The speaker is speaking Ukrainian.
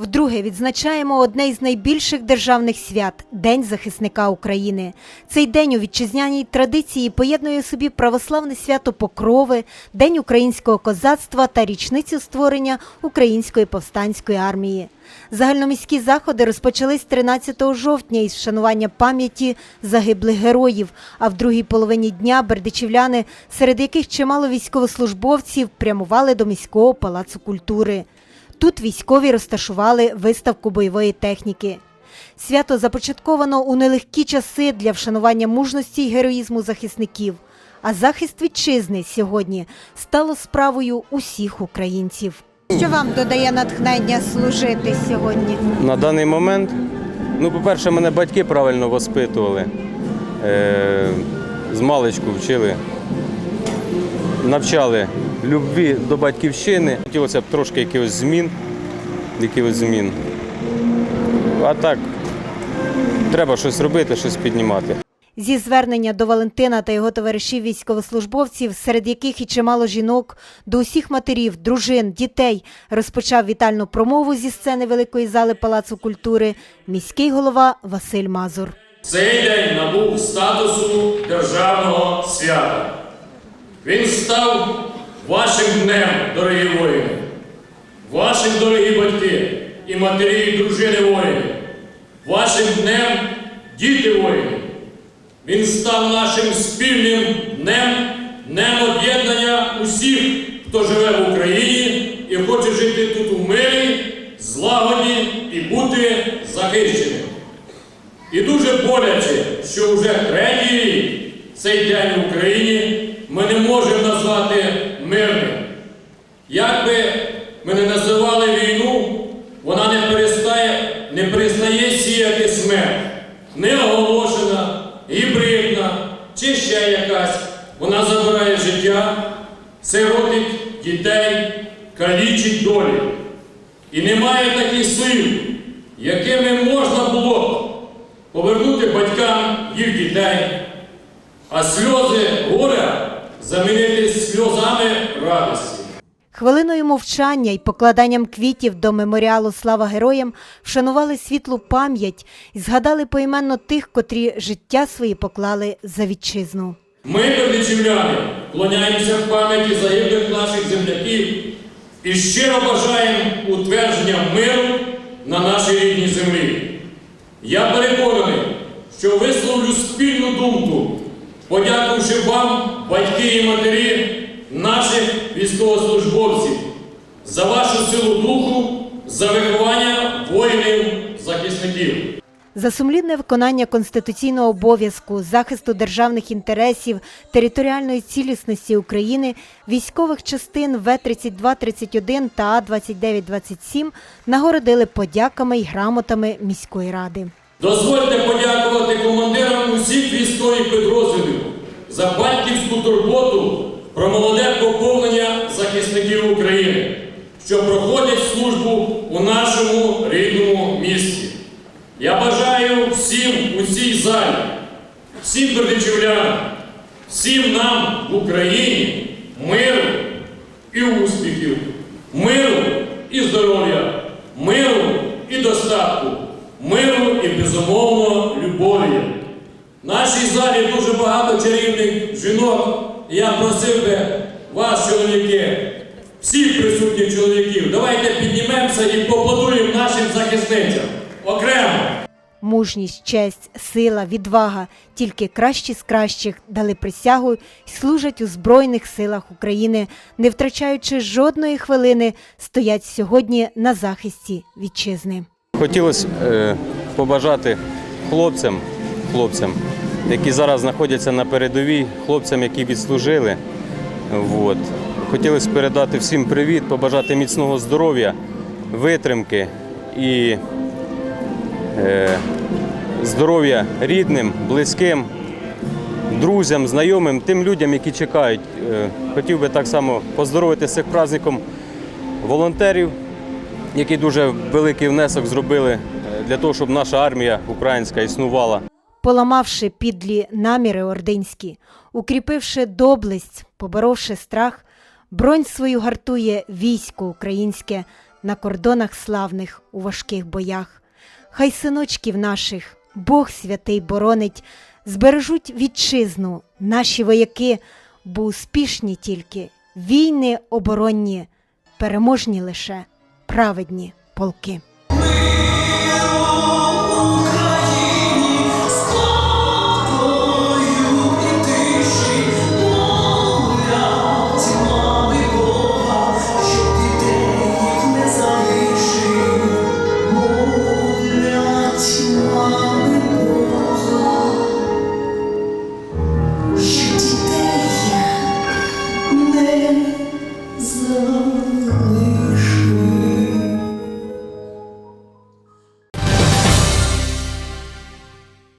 Вдруге відзначаємо одне із найбільших державних свят День захисника України. Цей день у вітчизняній традиції поєднує собі православне свято Покрови, День українського козацтва та річницю створення Української повстанської армії. Загальноміські заходи розпочались 13 жовтня із вшанування пам'яті загиблих героїв. А в другій половині дня бердичівляни, серед яких чимало військовослужбовців, прямували до міського палацу культури. Тут військові розташували виставку бойової техніки. Свято започатковано у нелегкі часи для вшанування мужності й героїзму захисників. А захист вітчизни сьогодні стало справою усіх українців. Що вам додає натхнення служити сьогодні? На даний момент, ну, по-перше, мене батьки правильно воспитували, е- з маличку вчили, навчали любві до батьківщини. Хотілося б трошки якихось змін, якихось змін. А так, треба щось робити, щось піднімати. Зі звернення до Валентина та його товаришів військовослужбовців, серед яких і чимало жінок, до усіх матерів, дружин, дітей, розпочав вітальну промову зі сцени Великої зали Палацу культури міський голова Василь Мазур. Цей день набув статусу державного свята. Він став вашим днем, дорогі воїни, вашим дорогі батьки і матері, і дружини воїни, вашим днем діти воїни. Він став нашим спільним днем, днем об'єднання усіх, хто живе в Україні і хоче жити тут у мирі, злагоді і бути захищеним. І дуже боляче, що вже третій рік цей день в Україні ми не можемо назвати мирним. Як би ми не називали війну, вона не перестає, не перестає сіяти смерть. Неоголошена, гібридна чи ще якась. Вона забирає життя, сиротить дітей, калічить долі. І немає таких сил, якими можна було повернути батькам їх дітей, а сльози горя замінити сльозами радості. Хвилиною мовчання і покладанням квітів до меморіалу Слава героям вшанували світлу пам'ять і згадали поіменно тих, котрі життя свої поклали за вітчизну. Ми, бердичівляни, вклоняємося в пам'яті загиблих наших земляків і щиро бажаємо утвердження миру на нашій рідній землі. Я переконаний, що висловлю спільну думку, подякувавши вам, батьки і матері наших військовослужбовців, за вашу силу духу, за виховання воїнів-захисників. За сумлінне виконання конституційного обов'язку, захисту державних інтересів, територіальної цілісності України, військових частин В-3231 та А-2927 нагородили подяками й грамотами міської ради. Дозвольте подякувати командирам усіх військових підрозділів за батьківську турботу про молоде поповнення захисників України, що проходять службу у нашому рідному місті. Я бажаю всім у цій залі, всім бердичівлянам, всім нам в Україні миру і успіхів, миру і здоров'я, миру і достатку, миру і безумовно любові. В нашій залі дуже багато чарівних жінок. І Я просив би вас, чоловіки, всіх присутніх чоловіків, давайте піднімемося і поплодуємо нашим захисницям окремо. Мужність, честь, сила, відвага тільки кращі з кращих дали присягу й служать у Збройних силах України, не втрачаючи жодної хвилини, стоять сьогодні на захисті вітчизни. Хотілося е, побажати хлопцям, хлопцям, які зараз знаходяться на передовій, хлопцям, які відслужили. Вот. Хотілося передати всім привіт, побажати міцного здоров'я, витримки і е, здоров'я рідним, близьким, друзям, знайомим, тим людям, які чекають. Е, хотів би так само поздоровити з цим праздником волонтерів, які дуже великий внесок зробили е, для того, щоб наша армія українська існувала. Поламавши підлі наміри ординські, укріпивши доблесть, поборовши страх, бронь свою гартує військо українське, на кордонах славних у важких боях. Хай синочків наших Бог святий боронить, збережуть вітчизну наші вояки, бо успішні тільки війни оборонні, переможні лише праведні полки.